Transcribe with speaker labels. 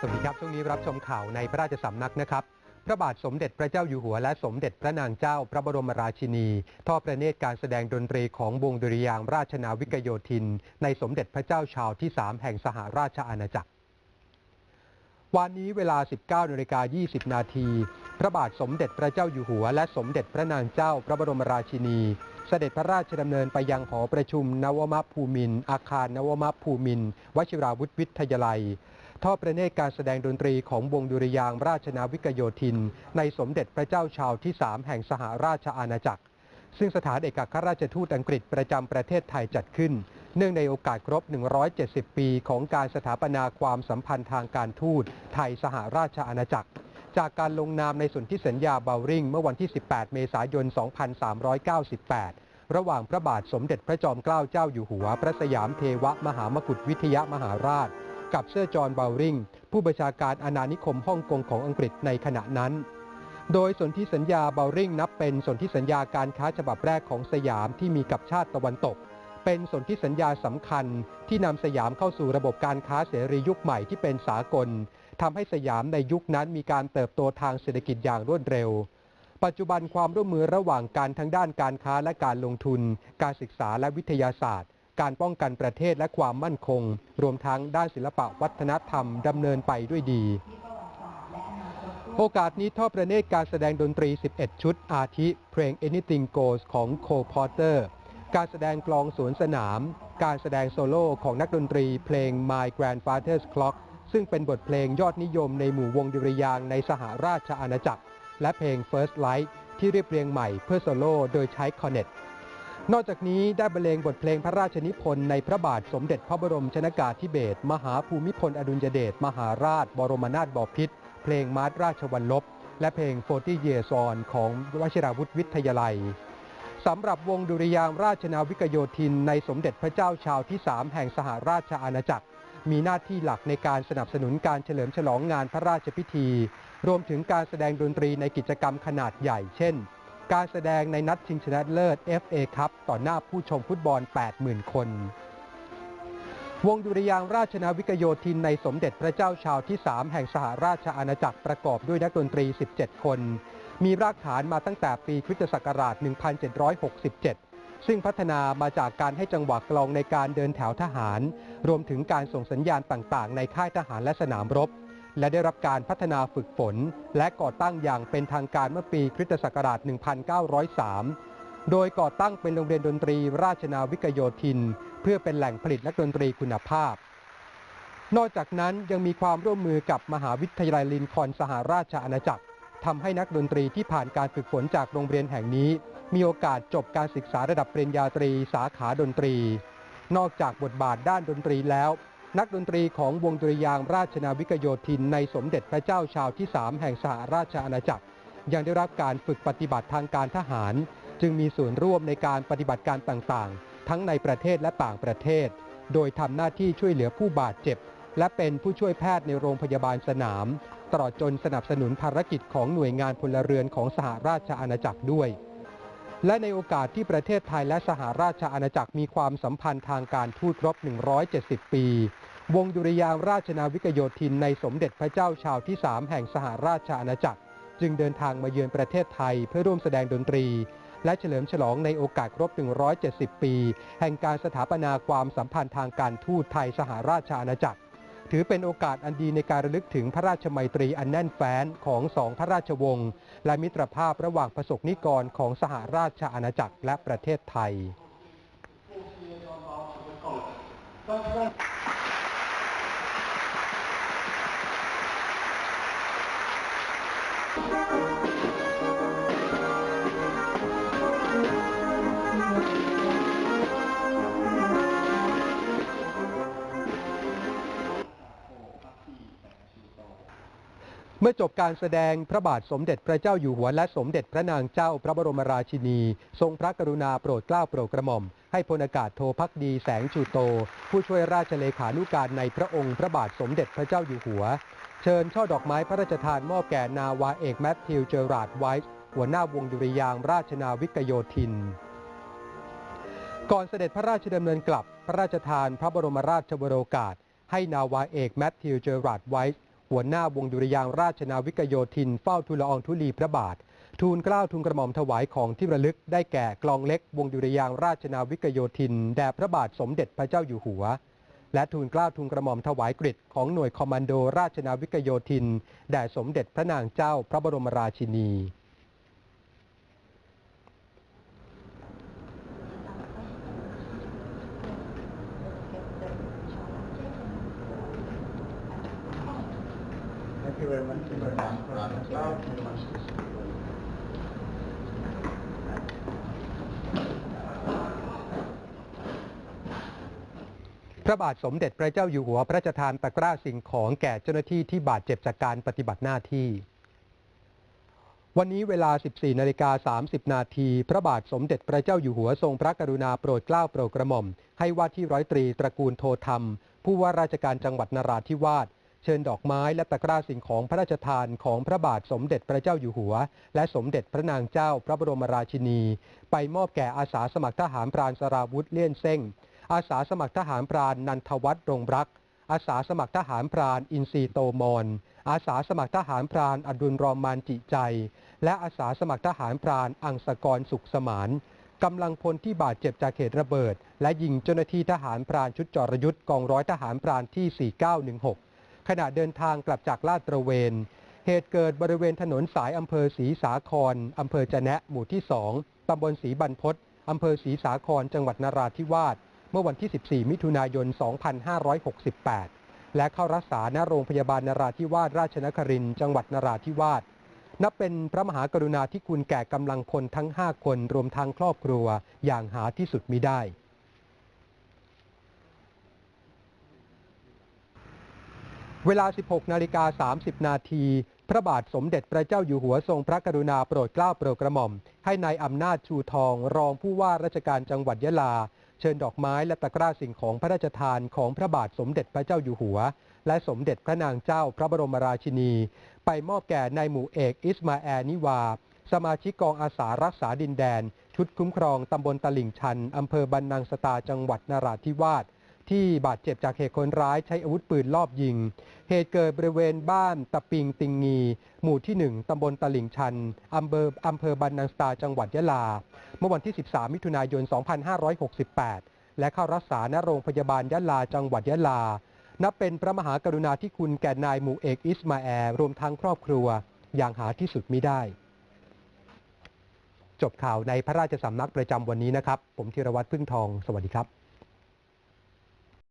Speaker 1: สวัสดีครับ ช่วงนี้รับชมข่าวในพระราชสำนักนะครับ พระบาทสมเด็จพระเจ้าอยู่หัวและสมเด็จพระนางเจ้าพระบรมราชินี ทอดพระเนตรการแสดงดนตรีของวงดุริยางราชนาวิกโยธิน ในสมเด็จพระเจ้าชาวที่ 3 แห่งสหราชอาณาจักร วันนี้เวลา 19นาฬิกา20 นาที พระบาทสมเด็จพระเจ้าอยู่หัว และสมเด็จพระนางเจ้าพระบรมราชินี เสด็จพระราชดำเนินไปยังหอประชุมนวมภูมินอาคารนวมภูมินวชิราวุธวิทยาลัย ทอดพระเนตรการแสดงดนตรีของวงดุริยางราชนาวิกโยธิน ในสมเด็จพระเจ้าชาวที่ 3 แห่งสหราชอาณาจักร ซึ่งสถานเอกอัครราชทูตอังกฤษประจำประเทศไทยจัดขึ้น เนื่องในโอกาสครบ 170 ปีของการสถาปนาความสัมพันธ์ทางการทูตไทยสหราชอาณาจักร จากการลงนามในสนธิสัญญาเบลริงเมื่อวันที่ 18 เมษายน 2398ระหว่างพระบาทสมเด็จพระจอมเกล้าเจ้าอยู่หัว พระสยามเทวมหามกุฏวิทยามหาราช กับเซอร์จอห์นเบลริง ผู้บัญชาการอาณานิคมฮ่องกงของอังกฤษในขณะนั้น โดยสนธิสัญญาเบลริงนับเป็นสนธิสัญญาการค้าฉบับแรกของสยามที่มีกับชาติตะวันตก เป็นสนธิสัญญาสำคัญที่นำสยามเข้าสู่ระบบการค้าเสรียุคใหม่ที่เป็นสากลทำให้สยามในยุคนั้นมีการเติบโตทางเศรษฐกิจอย่างรวดเร็วปัจจุบันความร่วมมือระหว่างการทั้งด้านการค้าและการลงทุน การศึกษาและวิทยาศาสตร์ การป้องกันประเทศและความมั่นคง รวมทั้งด้านศิลปะวัฒนธรรมดำเนินไปด้วยดี โอกาสนี้ทอดประเนตรการแสดงดนตรี 11 ชุดอาทิเพลง Anything Goes ของโคพอเตอร์ การแสดงกลองสวนสนาม การแสดงโซโล่ของนักดนตรีเพลง My Grandfather's Clock ซึ่งเป็นบทเพลงยอดนิยมในหมู่วงดุริยางในสหราชอาณาจักร และเพลง First Light ที่เรียบเรียงใหม่เพื่อโซโล่โดยใช้คอร์เนต นอกจากนี้ได้บรรเลงบทเพลงพระราชนิพนธ์ในพระบาทสมเด็จพระบรมชนากาธิเบศรมหาภูมิพลอดุลยเดชมหาราช บรมนาถบพิตรเพลงมาร์ชราชวัลลบ และเพลง40 Years On ของวชิราวุธวิทยาลัยสำหรับวงดุริยางราชนาวิกโยธินในสมเด็จพระเจ้าชาวที่3แห่งสหราชอาณาจักร มีหน้าที่หลักในการสนับสนุนการเฉลิมฉลองงานพระราชพิธี รวมถึงการแสดงดนตรีในกิจกรรมขนาดใหญ่เช่น การแสดงในนัดชิงชนะเลิศ FA คัพต่อหน้าผู้ชมฟุตบอล 80,000 คน วงดุริยางราชนาวิกโยธินในสมเด็จพระเจ้าชาวที่ 3 แห่งสหราชอาณาจักรประกอบด้วยนักดนตรี 17 คน มีรากฐานมาตั้งแต่ปีคริสตศักราช 1767 ซึ่งพัฒนามาจากการให้จังหวะกลองในการเดินแถวทหาร รวมถึงการส่งสัญญาณต่างๆ ในค่ายทหารและสนามรบ และได้รับการพัฒนาฝึกฝน และก่อตั้งอย่างเป็นทางการเมื่อปีคริสตศักราช 1903 โดยก่อตั้งเป็นโรงเรียนดนตรีราชนาวิกโยธิน เพื่อเป็นแหล่งผลิตนักดนตรีคุณภาพ นอกจากนั้นยังมีความร่วมมือกับมหาวิทยาลัยลินคอนสหราชอาณาจักรทำให้นักดนตรีที่ผ่านการฝึกฝนจากโรงเรียนแห่งนี้ มีโอกาสจบการศึกษาระดับปริญญาตรีสาขาดนตรี นอกจากบทบาทด้านดนตรีแล้ว นักดนตรีของวงดุริยางราชนาวิกโยธินในสมเด็จพระเจ้าชาวที่ 3 แห่งสหราชอาณาจักร ยังได้รับการฝึกปฏิบัติทางการทหาร จึงมีส่วนร่วมในการปฏิบัติการต่างๆ ทั้งในประเทศและต่างประเทศ โดยทำหน้าที่ช่วยเหลือผู้บาดเจ็บ และเป็นผู้ช่วยแพทย์ในโรงพยาบาลสนาม ตลอดจนสนับสนุนภารกิจของหน่วยงานพลเรือนของสหราชอาณาจักรด้วยและในโอกาสที่ประเทศไทยและสหราชอาณาจักรมีความสัมพันธ์ทางการทูตครบ 170 ปี วงดุริยางราชนาวิกโยธินในสมเด็จพระเจ้าชาวที่ 3 แห่งสหราชอาณาจักร จึงเดินทางมาเยือนประเทศไทยเพื่อร่วมแสดงดนตรี และเฉลิมฉลองในโอกาสครบ 170 ปี แห่งการสถาปนาความสัมพันธ์ทางการทูตไทยสหราชอาณาจักร ถือเป็นโอกาสอันดีในการระลึกถึงพระราชมัยตรีอันแน่นแฟ้นของสองพระราชวงศ์และมิตรภาพระหว่างประสบนิกรของสหราชอาณาจักรและประเทศไทย มื่อจบการแสดงพระบาทสมเด็จพระเจ้าอยู่หัวและสมเด็จพระนางเจ้าพระบรมราชินี ทรงพระกรุณาโปรดเกล้าโปรดกระหม่อม ให้พลอากาศโทพักดีแสงชูโต ผู้ช่วยราชเลขานุการในพระองค์พระบาทสมเด็จพระเจ้าอยู่หัว เชิญช่อดอกไม้พระราชทานมอบแก่นาวาเอกแมทธิวเจอราร์ดไวท์หัวหน้าวงดุริยางราชนาวิกโยธิน ก่อนเสด็จพระราชดำเนินกลับ พระราชทานพระบรมราชวโรกาส ให้นาวาเอกแมทธิวเจอราร์ดไวท์ หัวหน้าวงดุริยางราชนาวิกโยธินเฝ้าทูลละอองธุลีพระบาท ทูลเกล้าทูลกระหม่อมถวายของที่ระลึกได้แก่กลองเล็ก วงดุริยางราชนาวิกโยธินแด่พระบาทสมเด็จพระเจ้าอยู่หัว และทูลเกล้าทูลกระหม่อมถวายกริดของหน่วยคอมมานโดราชนาวิกโยธินแด่สมเด็จพระนางเจ้าพระบรมราชินี
Speaker 2: Thank you very much. Thank you very much. Thank you very much.
Speaker 1: พระบาทสมเด็จพระเจ้าอยู่หัวพระราชทานตะกร้าสิ่งของแก่เจ้าหน้าที่ที่บาดเจ็บจากการปฏิบัติหน้าที่ วันนี้เวลา 14นาฬิกา30 นาที พระบาทสมเด็จพระเจ้าอยู่หัวทรงพระกรุณาโปรดเกล้าโปรดกระหม่อม ให้ว่าที่ร้อยตรีตระกูลโทธรรม ผู้ว่าราชการจังหวัดนราธิวาส เชิญดอกไม้และตะกร้าสิ่งของพระราชทานของพระบาทสมเด็จพระเจ้าอยู่หัว และสมเด็จพระนางเจ้าพระบรมราชินี ไปมอบแก่อาสาสมัครทหารพรานสราวุธเลี่ยนเส้ง อาสาสมัครทหารพรานนันทวัฒน์รงรัก อาสาสมัครทหารพรานอินทรีโตมอนอาสาสมัครทหารพรานอดุลรอมมานจิใจ และอาสาสมัครทหารพรานอังสกรสุขสมานกำลังพลที่บาดเจ็บจากเหตุระเบิด และยิงเจ้าหน้าที่ทหารพรานชุดจรยุทธ์กองร้อยทหารพรานที่ 4916 ขณะเดินทางกลับจากลาดตระเวน เหตุเกิดบริเวณถนนสายอำเภอศรีสาครอำเภอจะแนะหมู่ที่ 2ตำบลศรีบรรพตอำเภอศรีสาครจังหวัดนราธิวาสเมื่อวันที่ 14 มิถุนายน 2568 และเข้ารักษาณโรงพยาบาลนราธิวาสราชนครินทร์จังหวัดนราธิวาสนับเป็นพระมหากรุณาธิคุณแก่กำลังพลทั้ง 5 คนรวมทั้งครอบครัวอย่างหาที่สุดมิได้ เวลา 16 นาฬิกา 30 นาที พระบาทสมเด็จพระเจ้าอยู่หัวทรงพระกรุณาโปรดเกล้าโปรดกระหม่อม ให้ในายอำนาจชูทอง รองผู้ว่าราชการจังหวัดยะลา เชิญดอกไม้และตะกร้าสิ่งของพระราชทานของพระบาทสมเด็จพระเจ้าอยู่หัว และสมเด็จพระนางเจ้าพระบรมราชินี ไปมอบแก่นายหมู่เอกอิสมาแอลนิวา สมาชิกกองอาสารักษาดินแดน ชุดคุ้มครองตำบลตลิ่งชันอำเภอบันนังสตาจังหวัดนราธิวาส ที่บาดเจ็บจากเหตุคนร้ายใช้อาวุธปืนลอบยิง เหตุเกิดบริเวณบ้านตะปิงติงงี หมู่ที่ 1 ตำบลตลิ่งชัน อำเภออำเภอบันนังสตาจังหวัดยะลา เมื่อวันที่ 13 มิถุนายน 2568 และเข้ารักษาณโรงพยาบาลยะลาจังหวัดยะลา นับเป็นพระมหากรุณาธิคุณแก่นายหมู่เอกอิสมาแอลรวมทั้งครอบครัว อย่างหาที่สุดมิได้จบข่าวในพระราชสำนักประจำวันนี้นะครับ ผมธีรวัตรพึ่งทอง สวัสดีครับ